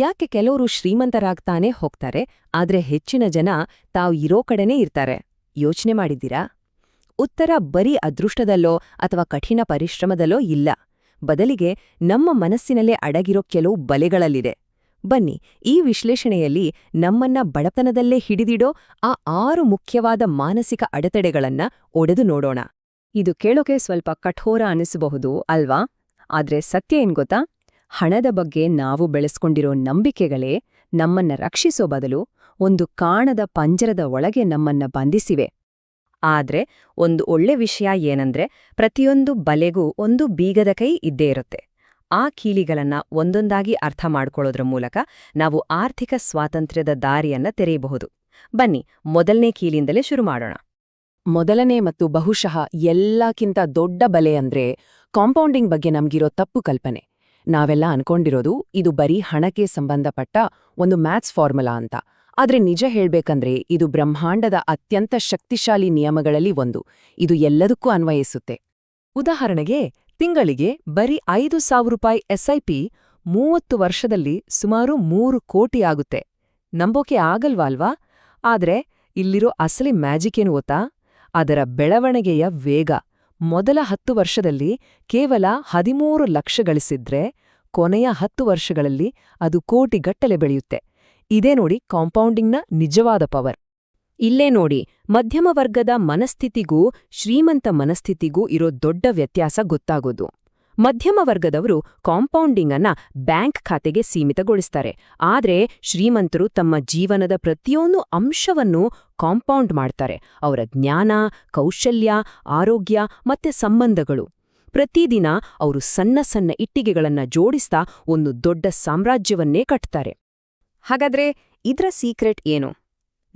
ಯಾಕೆ ಕೆಲವರು ಶ್ರೀಮಂತರಾಗ್ತಾನೆ ಹೋಗ್ತಾರೆ, ಆದರೆ ಹೆಚ್ಚಿನ ಜನ ತಾವು ಇರೋ ಕಡೆನೇ ಇರ್ತಾರೆ? ಯೋಚನೆ ಮಾಡಿದ್ದೀರಾ? ಉತ್ತರ ಬರೀ ಅದೃಷ್ಟದಲ್ಲೋ ಅಥವಾ ಕಠಿಣ ಪರಿಶ್ರಮದಲ್ಲೋ ಇಲ್ಲ. ಬದಲಿಗೆ ನಮ್ಮ ಮನಸ್ಸಿನಲ್ಲೇ ಅಡಗಿರೋ ಕೆಲವು ಬಲೆಗಳಲ್ಲಿದೆ. ಬನ್ನಿ, ಈ ವಿಶ್ಲೇಷಣೆಯಲ್ಲಿ ನಮ್ಮನ್ನ ಬಡತನದಲ್ಲೇ ಹಿಡಿದಿಡೋ ಆ ಆರು ಮುಖ್ಯವಾದ ಮಾನಸಿಕ ಅಡೆತಡೆಗಳನ್ನ ಒಡೆದು ನೋಡೋಣ. ಇದು ಕೇಳೋಕೆ ಸ್ವಲ್ಪ ಕಠೋರ ಅನಿಸಬಹುದು, ಅಲ್ವಾ? ಆದ್ರೆ ಸತ್ಯ ಏನ್ ಗೊತ್ತಾ? ಹಣದ ಬಗ್ಗೆ ನಾವು ಬೆಳೆಸ್ಕೊಂಡಿರೋ ನಂಬಿಕೆಗಳೇ ನಮ್ಮನ್ನ ರಕ್ಷಿಸೋ ಬದಲು ಒಂದು ಕಾಣದ ಪಂಜರದ ಒಳಗೆ ನಮ್ಮನ್ನ ಬಂಧಿಸಿವೆ. ಆದ್ರೆ ಒಂದು ಒಳ್ಳೆ ವಿಷಯ ಏನಂದ್ರೆ ಪ್ರತಿಯೊಂದು ಬಲೆಗೂ ಒಂದು ಬೀಗದ ಕೈ ಇದ್ದೇ ಇರುತ್ತೆ. ಆ ಕೀಲಿಗಳನ್ನ ಒಂದೊಂದಾಗಿ ಅರ್ಥ ಮಾಡ್ಕೊಳ್ಳೋದ್ರ ಮೂಲಕ ನಾವು ಆರ್ಥಿಕ ಸ್ವಾತಂತ್ರ್ಯದ ದಾರಿಯನ್ನ ತೆರೆಯಬಹುದು. ಬನ್ನಿ, ಮೊದಲನೇ ಕೀಲಿಯಿಂದಲೇ ಶುರು ಮಾಡೋಣ. ಮೊದಲನೇ ಮತ್ತು ಬಹುಶಃ ಎಲ್ಲಕ್ಕಿಂತ ದೊಡ್ಡ ಬಲೆ ಅಂದ್ರೆ ಕಾಂಪೌಂಡಿಂಗ್ ಬಗ್ಗೆ ನಮ್ಗಿರೋ ತಪ್ಪು ಕಲ್ಪನೆ. ನಾವೆಲ್ಲ ಅನ್ಕೊಂಡಿರೋದು ಇದು ಬರೀ ಹಣಕ್ಕೆ ಸಂಬಂಧಪಟ್ಟ ಒಂದು ಮ್ಯಾಥ್ಸ್ ಫಾರ್ಮುಲಾ ಅಂತ. ಆದ್ರೆ ನಿಜ ಹೇಳಬೇಕಂದ್ರೆ ಇದು ಬ್ರಹ್ಮಾಂಡದ ಅತ್ಯಂತ ಶಕ್ತಿಶಾಲಿ ನಿಯಮಗಳಲ್ಲಿ ಒಂದು. ಇದು ಎಲ್ಲದಕ್ಕೂ ಅನ್ವಯಿಸುತ್ತೆ. ಉದಾಹರಣೆಗೆ, ತಿಂಗಳಿಗೆ ಬರೀ ಐದು ಸಾವಿರ ರೂಪಾಯಿ ಎಸ್ಐಪಿ ಮೂವತ್ತು ವರ್ಷದಲ್ಲಿ ಸುಮಾರು ಮೂರು ಕೋಟಿ ಆಗುತ್ತೆ. ನಂಬೋಕೆ ಆಗಲ್ವಾಲ್ವಾ ಆದ್ರೆ ಇಲ್ಲಿರೋ ಅಸಲಿ ಮ್ಯಾಜಿಕ್ ಏನು ಗೊತ್ತಾ? ಅದರ ಬೆಳವಣಿಗೆಯ ವೇಗ. ಮೊದಲ ಹತ್ತು ವರ್ಷದಲ್ಲಿ ಕೇವಲ ಹದಿಮೂರು ಲಕ್ಷ ಗಳಿಸಿದ್ರೆ ಕೊನೆಯ ಹತ್ತು ವರ್ಷಗಳಲ್ಲಿ ಅದು ಕೋಟಿಗಟ್ಟಲೆ ಬೆಳೆಯುತ್ತೆ. ಇದೇ ನೋಡಿ ಕಾಂಪೌಂಡಿಂಗ್ನ ನಿಜವಾದ ಪವರ್. ಇಲ್ಲೇ ನೋಡಿ ಮಧ್ಯಮ ವರ್ಗದ ಮನಸ್ಥಿತಿಗೂ ಶ್ರೀಮಂತ ಮನಸ್ಥಿತಿಗೂ ಇರೋ ದೊಡ್ಡ ವ್ಯತ್ಯಾಸ ಗೊತ್ತಾಗೋದು. ಮಧ್ಯಮ ವರ್ಗದವರು ಕಾಂಪೌಂಡಿಂಗ್ ಅನ್ನ ಬ್ಯಾಂಕ್ ಖಾತೆಗೆ ಸೀಮಿತಗೊಳಿಸ್ತಾರೆ. ಆದರೆ ಶ್ರೀಮಂತರು ತಮ್ಮ ಜೀವನದ ಪ್ರತಿಯೊಂದು ಅಂಶವನ್ನು ಕಾಂಪೌಂಡ್ ಮಾಡ್ತಾರೆ. ಅವರ ಜ್ಞಾನ, ಕೌಶಲ್ಯ, ಆರೋಗ್ಯ ಮತ್ತೆ ಸಂಬಂಧಗಳು. ಪ್ರತಿದಿನ ಅವರು ಸಣ್ಣ ಸಣ್ಣ ಇಟ್ಟಿಗೆಗಳನ್ನ ಜೋಡಿಸ್ತಾ ಒಂದು ದೊಡ್ಡ ಸಾಮ್ರಾಜ್ಯವನ್ನೇ ಕಟ್ತಾರೆ. ಹಾಗಾದ್ರೆ ಇದರ ಸೀಕ್ರೆಟ್ ಏನು?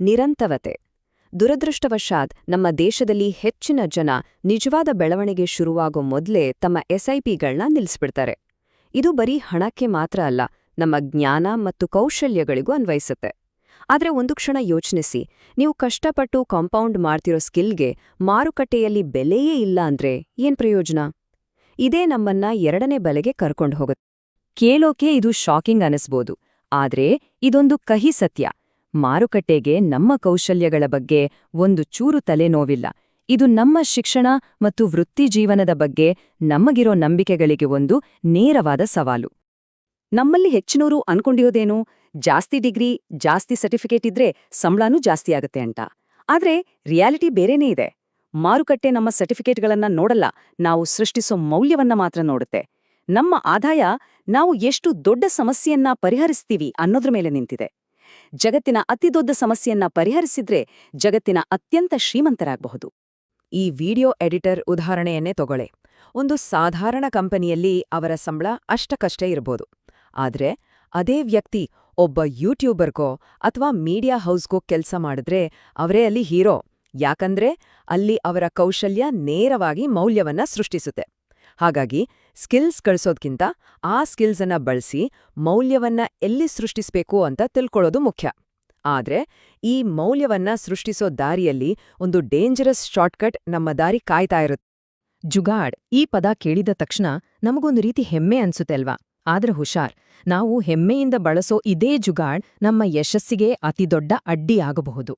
ನಿರಂತರತೆ. ದುರದೃಷ್ಟವಶಾತ್ ನಮ್ಮ ದೇಶದಲ್ಲಿ ಹೆಚ್ಚಿನ ಜನ ನಿಜವಾದ ಬೆಳವಣಿಗೆ ಶುರುವಾಗೋ ಮೊದಲೇ ತಮ್ಮ ಎಸ್ಐಪಿಗಳನ್ನ ನಿಲ್ಲಿಸ್ಬಿಡ್ತಾರೆ ಇದು ಬರೀ ಹಣಕ್ಕೆ ಮಾತ್ರ ಅಲ್ಲ, ನಮ್ಮ ಜ್ಞಾನ ಮತ್ತು ಕೌಶಲ್ಯಗಳಿಗೂ ಅನ್ವಯಿಸುತ್ತೆ. ಆದ್ರೆ ಒಂದು ಕ್ಷಣ ಯೋಚನಿಸಿ, ನೀವು ಕಷ್ಟಪಟ್ಟು ಕಾಂಪೌಂಡ್ ಮಾಡ್ತಿರೋ ಸ್ಕಿಲ್ಗೆ ಮಾರುಕಟ್ಟೆಯಲ್ಲಿ ಬೆಲೆಯೇ ಇಲ್ಲ ಅಂದ್ರೆ ಏನ್ ಪ್ರಯೋಜನ? ಇದೇ ನಮ್ಮನ್ನ ಎರಡನೇ ಬಲೆಗೆ ಕರ್ಕೊಂಡು ಹೋಗುತ್ತೆ ಕೇಳೋಕೆ ಇದು ಶಾಕಿಂಗ್ ಅನಿಸ್ಬೋದು, ಆದ್ರೆ ಇದೊಂದು ಕಹಿ ಸತ್ಯ. ಮಾರುಕಟ್ಟೆಗೆ ನಮ್ಮ ಕೌಶಲ್ಯಗಳ ಬಗ್ಗೆ ಒಂದು ಚೂರು ತಲೆನೋವಿಲ್ಲ. ಇದು ನಮ್ಮ ಶಿಕ್ಷಣ ಮತ್ತು ವೃತ್ತಿಜೀವನದ ಬಗ್ಗೆ ನಮಗಿರೋ ನಂಬಿಕೆಗಳಿಗೆ ಒಂದು ನೇರವಾದ ಸವಾಲು. ನಮ್ಮಲ್ಲಿ ಹೆಚ್ಚಿನವರು ಅನ್ಕೊಂಡಿರೋದೇನು? ಜಾಸ್ತಿ ಡಿಗ್ರಿ, ಜಾಸ್ತಿ ಸರ್ಟಿಫಿಕೇಟ್ ಇದ್ರೆ ಸಂಬಳನೂ ಜಾಸ್ತಿ ಆಗತ್ತೆ ಅಂತ. ಆದ್ರೆ ರಿಯಾಲಿಟಿ ಬೇರೆನೇ ಇದೆ. ಮಾರುಕಟ್ಟೆ ನಮ್ಮ ಸರ್ಟಿಫಿಕೇಟ್ಗಳನ್ನ ನೋಡಲ್ಲ, ನಾವು ಸೃಷ್ಟಿಸೋ ಮೌಲ್ಯವನ್ನ ಮಾತ್ರ ನೋಡುತ್ತೆ. ನಮ್ಮ ಆದಾಯ ನಾವು ಎಷ್ಟು ದೊಡ್ಡ ಸಮಸ್ಯೆಯನ್ನ ಪರಿಹರಿಸ್ತೀವಿ ಅನ್ನೋದ್ರ ಮೇಲೆ ನಿಂತಿದೆ. ಜಗತ್ತಿನ ಅತಿದೊಡ್ಡ ಸಮಸ್ಯೆಯನ್ನ ಪರಿಹರಿಸಿದ್ರೆ ಜಗತ್ತಿನ ಅತ್ಯಂತ ಶ್ರೀಮಂತರಾಗಬಹುದು. ಈ ವಿಡಿಯೋ ಎಡಿಟರ್ ಉದಾಹರಣೆಯನ್ನೇ ತಗೊಳೆ ಒಂದು ಸಾಧಾರಣ ಕಂಪನಿಯಲ್ಲಿ ಅವರ ಸಂಬಳ ಅಷ್ಟಕಷ್ಟೇ ಇರಬಹುದು ಆದ್ರೆ ಅದೇ ವ್ಯಕ್ತಿ ಒಬ್ಬ ಯೂಟ್ಯೂಬರ್ಗೋ ಅಥವಾ ಮೀಡಿಯಾ ಹೌಸ್ಗೋ ಕೆಲಸ ಮಾಡಿದ್ರೆ ಅವರೇ ಅಲ್ಲಿ ಹೀರೋ. ಯಾಕಂದ್ರೆ ಅಲ್ಲಿ ಅವರ ಕೌಶಲ್ಯ ನೇರವಾಗಿ ಮೌಲ್ಯವನ್ನ ಸೃಷ್ಟಿಸುತ್ತೆ. ಹಾಗಾಗಿ ಸ್ಕಿಲ್ಸ್ ಕಳಿಸೋದ್ಕಿಂತ ಆ ಸ್ಕಿಲ್ಸನ್ನು ಬಳಸಿ ಮೌಲ್ಯವನ್ನ ಎಲ್ಲಿ ಸೃಷ್ಟಿಸಬೇಕು ಅಂತ ತಿಳ್ಕೊಳ್ಳೋದು ಮುಖ್ಯ. ಆದ್ರೆ ಈ ಮೌಲ್ಯವನ್ನ ಸೃಷ್ಟಿಸೋ ದಾರಿಯಲ್ಲಿ ಒಂದು ಡೇಂಜರಸ್ ಶಾರ್ಟ್ಕಟ್ ನಮ್ಮ ದಾರಿ ಕಾಯ್ತಾ ಇರುತ್ತೆ ಜುಗಾಡ್, ಈ ಪದ ಕೇಳಿದ ತಕ್ಷಣ ನಮಗೊಂದು ರೀತಿ ಹೆಮ್ಮೆ ಅನ್ಸುತ್ತೆ ಅಲ್ವಾ? ಆದ್ರೆ ಹುಷಾರ್, ನಾವು ಹೆಮ್ಮೆಯಿಂದ ಬಳಸೋ ಇದೇ ಜುಗಾಡ್ ನಮ್ಮ ಯಶಸ್ಸಿಗೆ ಅತಿದೊಡ್ಡ ಅಡ್ಡಿಯಾಗಬಹುದು.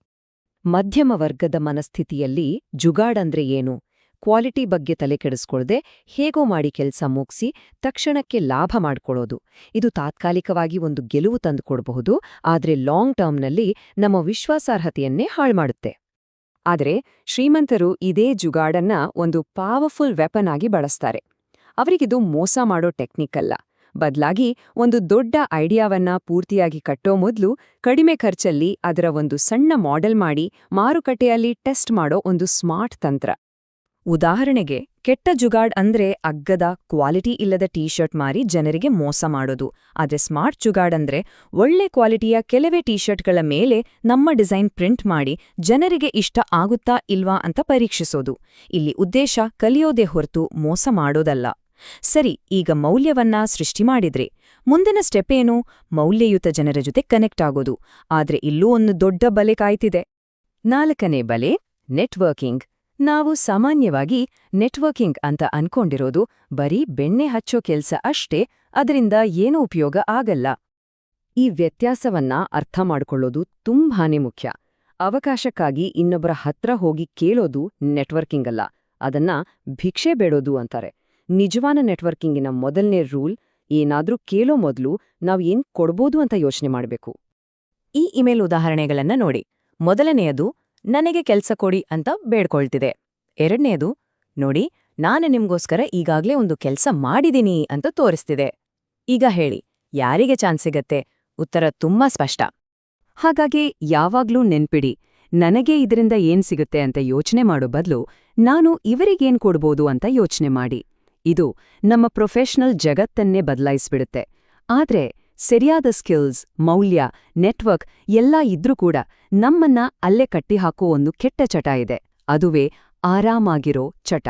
ಮಧ್ಯಮ ವರ್ಗದ ಮನಸ್ಥಿತಿಯಲ್ಲಿ ಜುಗಾಡ್ ಅಂದ್ರೆ ಏನು? ಕ್ವಾಲಿಟಿ ಬಗ್ಗೆ ತಲೆ ಕೆಡಿಸ್ಕೊಳ್ದೆ ಹೇಗೋ ಮಾಡಿ ಕೆಲಸ ಮುಗಿಸಿ ತಕ್ಷಣಕ್ಕೆ ಲಾಭ ಮಾಡಿಕೊಳ್ಳೋದು ಇದು ತಾತ್ಕಾಲಿಕವಾಗಿ ಒಂದು ಗೆಲುವು ತಂದುಕೊಡಬಹುದು, ಆದರೆ ಲಾಂಗ್ ಟರ್ಮ್ನಲ್ಲಿ ನಮ್ಮ ವಿಶ್ವಾಸಾರ್ಹತೆಯನ್ನೇ ಹಾಳ್ಮಾಡುತ್ತೆ ಆದರೆ ಶ್ರೀಮಂತರು ಇದೇ ಜುಗಾಡನ್ನ ಒಂದು ಪಾವರ್ಫುಲ್ ವೆಪನ್ ಆಗಿ ಬಳಸ್ತಾರೆ. ಅವರಿಗಿದು ಮೋಸ ಮಾಡೋ ಟೆಕ್ನಿಕ್ ಅಲ್ಲ. ಬದಲಾಗಿ ಒಂದು ದೊಡ್ಡ ಐಡಿಯಾವನ್ನ ಪೂರ್ತಿಯಾಗಿ ಕಟ್ಟೋ ಮೊದಲು ಕಡಿಮೆ ಖರ್ಚಲ್ಲಿ ಅದರ ಒಂದು ಸಣ್ಣ ಮಾಡೆಲ್ ಮಾಡಿ ಮಾರುಕಟ್ಟೆಯಲ್ಲಿ ಟೆಸ್ಟ್ ಮಾಡೋ ಒಂದು ಸ್ಮಾರ್ಟ್ ತಂತ್ರ. ಉದಾಹರಣೆಗೆ, ಕೆಟ್ಟ ಜುಗಾಡ್ ಅಂದ್ರೆ ಅಗ್ಗದ ಕ್ವಾಲಿಟಿ ಇಲ್ಲದ ಟೀ ಶರ್ಟ್ ಮಾರಿ ಜನರಿಗೆ ಮೋಸ ಮಾಡೋದು. ಆದ್ರೆ ಸ್ಮಾರ್ಟ್ ಜುಗಾಡ್ ಅಂದ್ರೆ ಒಳ್ಳೆ ಕ್ವಾಲಿಟಿಯ ಕೆಲವೇ ಟೀ ಶರ್ಟ್ಗಳ ಮೇಲೆ ನಮ್ಮ ಡಿಸೈನ್ ಪ್ರಿಂಟ್ ಮಾಡಿ ಜನರಿಗೆ ಇಷ್ಟ ಆಗುತ್ತಾ ಇಲ್ವಾ ಅಂತ ಪರೀಕ್ಷಿಸೋದು. ಇಲ್ಲಿ ಉದ್ದೇಶ ಕಲಿಯೋದೇ ಹೊರತು ಮೋಸ ಮಾಡೋದಲ್ಲ. ಸರಿ, ಈಗ ಮೌಲ್ಯವನ್ನ ಸೃಷ್ಟಿ ಮಾಡಿದ್ರೆ. ಮುಂದಿನ ಸ್ಟೆಪ್ ಏನು? ಮೌಲ್ಯಯುತ ಜನರ ಜೊತೆ ಕನೆಕ್ಟ್ ಆಗೋದು. ಆದ್ರೆ ಇಲ್ಲೂ ಒಂದು ದೊಡ್ಡ ಬಲೆ ಕಾಯ್ತಿದೆ. ನಾಲ್ಕನೇ ಬಲೆ, ನೆಟ್ವರ್ಕಿಂಗ್. ನಾವು ಸಾಮಾನ್ಯವಾಗಿ ನೆಟ್ವರ್ಕಿಂಗ್ ಅಂತ ಅನ್ಕೊಂಡಿರೋದು ಬರೀ ಬೆಣ್ಣೆ ಹಚ್ಚೋ ಕೆಲ್ಸ ಅಷ್ಟೇ, ಅದರಿಂದ ಏನೂ ಉಪಯೋಗ ಆಗಲ್ಲ. ಈ ವ್ಯತ್ಯಾಸವನ್ನ ಅರ್ಥ ಮಾಡಿಕೊಳ್ಳೋದು ತುಂಬಾನೇ ಮುಖ್ಯ. ಅವಕಾಶಕ್ಕಾಗಿ ಇನ್ನೊಬ್ಬರ ಹತ್ರ ಹೋಗಿ ಕೇಳೋದು ನೆಟ್ವರ್ಕಿಂಗ್ ಅಲ್ಲ, ಅದನ್ನ ಭಿಕ್ಷೆ ಬೇಡೋದು ಅಂತಾರೆ. ನಿಜವಾನ ನೆಟ್ವರ್ಕಿಂಗಿನ ಮೊದಲನೇ ರೂಲ್, ಏನಾದ್ರೂ ಕೇಳೋ ಮೊದಲು ನಾವು ಏನ್ ಕೊಡ್ಬೋದು ಅಂತ ಯೋಚನೆ ಮಾಡಬೇಕು. ಈ ಇಮೇಲ್ ಉದಾಹರಣೆಗಳನ್ನ ನೋಡಿ. ಮೊದಲನೆಯದು ನನಗೆ ಕೆಲಸ ಕೊಡಿ ಅಂತ ಬೇಡ್ಕೊಳ್ತಿದೆ. ಎರಡನೇದು, ನೋಡಿ, ನಾನು ನಿಮ್ಗೋಸ್ಕರ ಈಗಾಗ್ಲೇ ಒಂದು ಕೆಲಸ ಮಾಡಿದ್ದೀನಿ ಅಂತ ತೋರಿಸ್ತಿದೆ. ಈಗ ಹೇಳಿ, ಯಾರಿಗೆ ಚಾನ್ಸ್ ಸಿಗತ್ತೆ? ಉತ್ತರ ತುಂಬಾ ಸ್ಪಷ್ಟ. ಹಾಗಾಗಿ ಯಾವಾಗ್ಲೂ ನೆನ್ಪಿಡಿ, ನನಗೆ ಇದರಿಂದ ಏನ್ ಸಿಗುತ್ತೆ ಅಂತ ಯೋಚನೆ ಮಾಡೋ ಬದಲು ನಾನು ಇವರಿಗೇನ್ ಕೊಡ್ಬೋದು ಅಂತ ಯೋಚನೆ ಮಾಡಿ. ಇದು ನಮ್ಮ ಪ್ರೊಫೆಷನಲ್ ಜಗತ್ತನ್ನೇ ಬದಲಾಯಿಸ್ಬಿಡುತ್ತೆ. ಆದ್ರೆ ಸರಿಯಾದ ಸ್ಕಿಲ್ಸ್, ಮೌಲ್ಯ, ನೆಟ್ವರ್ಕ್ ಎಲ್ಲ ಇದ್ರೂ ಕೂಡ ನಮ್ಮನ್ನ ಅಲ್ಲೇ ಕಟ್ಟಿಹಾಕೋ ಒಂದು ಕೆಟ್ಟ ಚಟ ಇದೆ. ಅದುವೇ ಆರಾಮಾಗಿರೋ ಚಟ.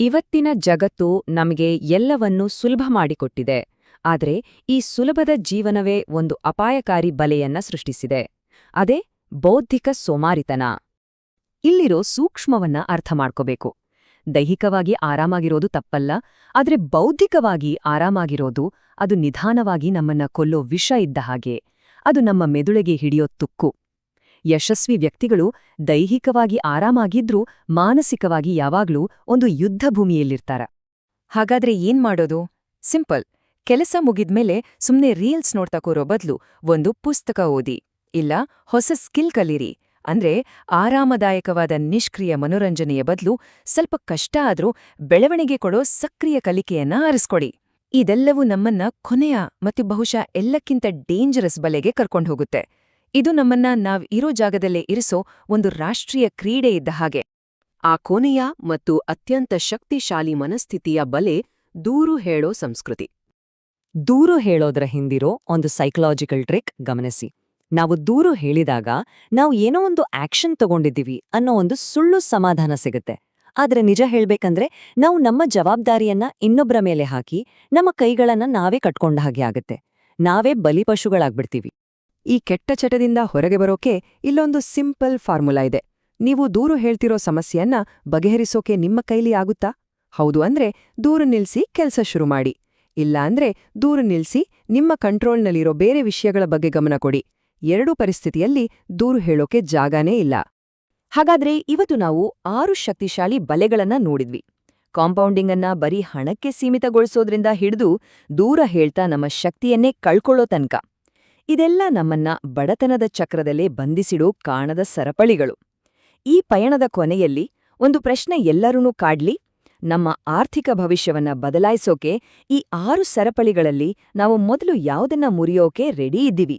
ಇವತ್ತಿನ ಜಗತ್ತು ನಮಗೆ ಎಲ್ಲವನ್ನೂ ಸುಲಭ ಮಾಡಿಕೊಟ್ಟಿದೆ. ಆದರೆ ಈ ಸುಲಭದ ಜೀವನವೇ ಒಂದು ಅಪಾಯಕಾರಿ ಬಲೆಯನ್ನ ಸೃಷ್ಟಿಸಿದೆ. ಅದೇ ಬೌದ್ಧಿಕ ಸೋಮಾರಿತನ. ಇಲ್ಲಿರೋ ಸೂಕ್ಷ್ಮವನ್ನ ಅರ್ಥ ಮಾಡ್ಕೋಬೇಕು. ದೈಹಿಕವಾಗಿ ಆರಾಮಾಗಿರೋದು ತಪ್ಪಲ್ಲ, ಆದರೆ ಬೌದ್ಧಿಕವಾಗಿ ಆರಾಮಾಗಿರೋದು ಅದು ನಿಧಾನವಾಗಿ ನಮ್ಮನ್ನ ಕೊಲ್ಲೋ ವಿಷ ಇದ್ದ ಹಾಗೆ. ಅದು ನಮ್ಮ ಮೆದುಳಿಗೆ ಹಿಡಿಯೋ ತುಕ್ಕು. ಯಶಸ್ವಿ ವ್ಯಕ್ತಿಗಳು ದೈಹಿಕವಾಗಿ ಆರಾಮಾಗಿದ್ರೂ ಮಾನಸಿಕವಾಗಿ ಯಾವಾಗ್ಲೂ ಒಂದು ಯುದ್ಧ ಭೂಮಿಯಲ್ಲಿರ್ತಾರ. ಹಾಗಾದ್ರೆ ಏನ್ ಮಾಡೋದು? ಸಿಂಪಲ್. ಕೆಲಸ ಮುಗಿದ್ಮೇಲೆ ಸುಮ್ನೆ ರೀಲ್ಸ್ ನೋಡ್ತಾ ಕೂರೋ ಬದ್ಲು ಒಂದು ಪುಸ್ತಕ ಓದಿ, ಇಲ್ಲ, ಹೊಸ ಸ್ಕಿಲ್ ಕಲೀರಿ. ಅಂದ್ರೆ ಆರಾಮದಾಯಕವಾದ ನಿಷ್ಕ್ರಿಯ ಮನೋರಂಜನೆಯ ಬದಲು ಸ್ವಲ್ಪ ಕಷ್ಟ ಆದ್ರೂ ಬೆಳವಣಿಗೆ ಕೊಡೋ ಸಕ್ರಿಯ ಕಲಿಕೆಯನ್ನ ಆರಿಸ್ಕೊಡಿ. ಇದೆಲ್ಲವೂ ನಮ್ಮನ್ನ ಕೊನೆಯ ಮತ್ತು ಬಹುಶಃ ಎಲ್ಲಕ್ಕಿಂತ ಡೇಂಜರಸ್ ಬಲೆಗೆ ಕರ್ಕೊಂಡು ಹೋಗುತ್ತೆ. ಇದು ನಮ್ಮನ್ನ ನಾವ್ ಇರೋ ಜಾಗದಲ್ಲೇ ಇರಿಸೋ ಒಂದು ರಾಷ್ಟ್ರೀಯ ಕ್ರೀಡೆ ಇದ್ದ ಹಾಗೆ. ಆ ಕೊನೆಯ ಮತ್ತು ಅತ್ಯಂತ ಶಕ್ತಿಶಾಲಿ ಮನಸ್ಥಿತಿಯ ಬಲೆ ದೂರು ಹೇಳೋ ಸಂಸ್ಕೃತಿ. ದೂರು ಹೇಳೋದ್ರ ಹಿಂದಿರೋ ಒಂದು ಸೈಕಲಾಜಿಕಲ್ ಟ್ರಿಕ್ ಗಮನಿಸಿ. ನಾವು ದೂರು ಹೇಳಿದಾಗ ನಾವು ಏನೋ ಒಂದು ಆಕ್ಷನ್ ತಗೊಂಡಿದ್ದೀವಿ ಅನ್ನೋ ಒಂದು ಸುಳ್ಳು ಸಮಾಧಾನ ಸಿಗುತ್ತೆ. ಆದರೆ ನಿಜ ಹೇಳ್ಬೇಕಂದ್ರೆ ನಾವು ನಮ್ಮ ಜವಾಬ್ದಾರಿಯನ್ನ ಇನ್ನೊಬ್ರ ಮೇಲೆ ಹಾಕಿ ನಮ್ಮ ಕೈಗಳನ್ನ ನಾವೇ ಕಟ್ಕೊಂಡ ಹಾಗೆ ಆಗುತ್ತೆ. ನಾವೇ ಬಲಿಪಶುಗಳಾಗ್ಬಿಡ್ತೀವಿ ಈ ಕೆಟ್ಟ ಚಟದಿಂದ ಹೊರಗೆ ಬರೋಕೆ ಇಲ್ಲೊಂದು ಸಿಂಪಲ್ ಫಾರ್ಮುಲಾ ಇದೆ. ನೀವು ದೂರು ಹೇಳ್ತಿರೋ ಸಮಸ್ಯೆಯನ್ನ ಬಗೆಹರಿಸೋಕೆ ನಿಮ್ಮ ಕೈಲಿ ಆಗುತ್ತಾ? ಹೌದು ಅಂದ್ರೆ ದೂರು ನಿಲ್ಸಿ ಕೆಲಸ ಶುರು ಮಾಡಿ. ಇಲ್ಲಾಂದ್ರೆ ದೂರು ನಿಲ್ಸಿ ನಿಮ್ಮ ಕಂಟ್ರೋಲ್ನಲ್ಲಿರೋ ಬೇರೆ ವಿಷಯಗಳ ಬಗ್ಗೆ ಗಮನ ಕೊಡಿ. ಎರಡೂ ಪರಿಸ್ಥಿತಿಯಲ್ಲಿ ದೂರು ಹೇಳೋಕೆ ಜಾಗನೇ ಇಲ್ಲ. ಹಾಗಾದ್ರೆ ಇವತ್ತು ನಾವು ಆರು ಶಕ್ತಿಶಾಲಿ ಬಲೆಗಳನ್ನ ನೋಡಿದ್ವಿ. ಕಾಂಪೌಂಡಿಂಗ್ ಅನ್ನ ಬರೀ ಹಣಕ್ಕೆ ಸೀಮಿತಗೊಳಿಸೋದ್ರಿಂದ ಹಿಡಿದು ದೂರ ಹೇಳ್ತಾ ನಮ್ಮ ಶಕ್ತಿಯನ್ನೇ ಕಳ್ಕೊಳ್ಳೋ ತನಕ. ಇದೆಲ್ಲ ನಮ್ಮನ್ನ ಬಡತನದ ಚಕ್ರದಲ್ಲೇ ಬಂಧಿಸಿಡೋ ಕಾಣದ ಸರಪಳಿಗಳು. ಈ ಪಯಣದ ಕೊನೆಯಲ್ಲಿ ಒಂದು ಪ್ರಶ್ನೆ ಎಲ್ಲರನ್ನೂ ಕಾಡ್ಲಿ, ನಮ್ಮ ಆರ್ಥಿಕ ಭವಿಷ್ಯವನ್ನ ಬದಲಾಯಿಸೋಕೆ ಈ ಆರು ಸರಪಳಿಗಳಲ್ಲಿ ನಾವು ಮೊದಲು ಯಾವುದನ್ನ ಮುರಿಯೋಕೆ ರೆಡಿ ಇದ್ದೀವಿ?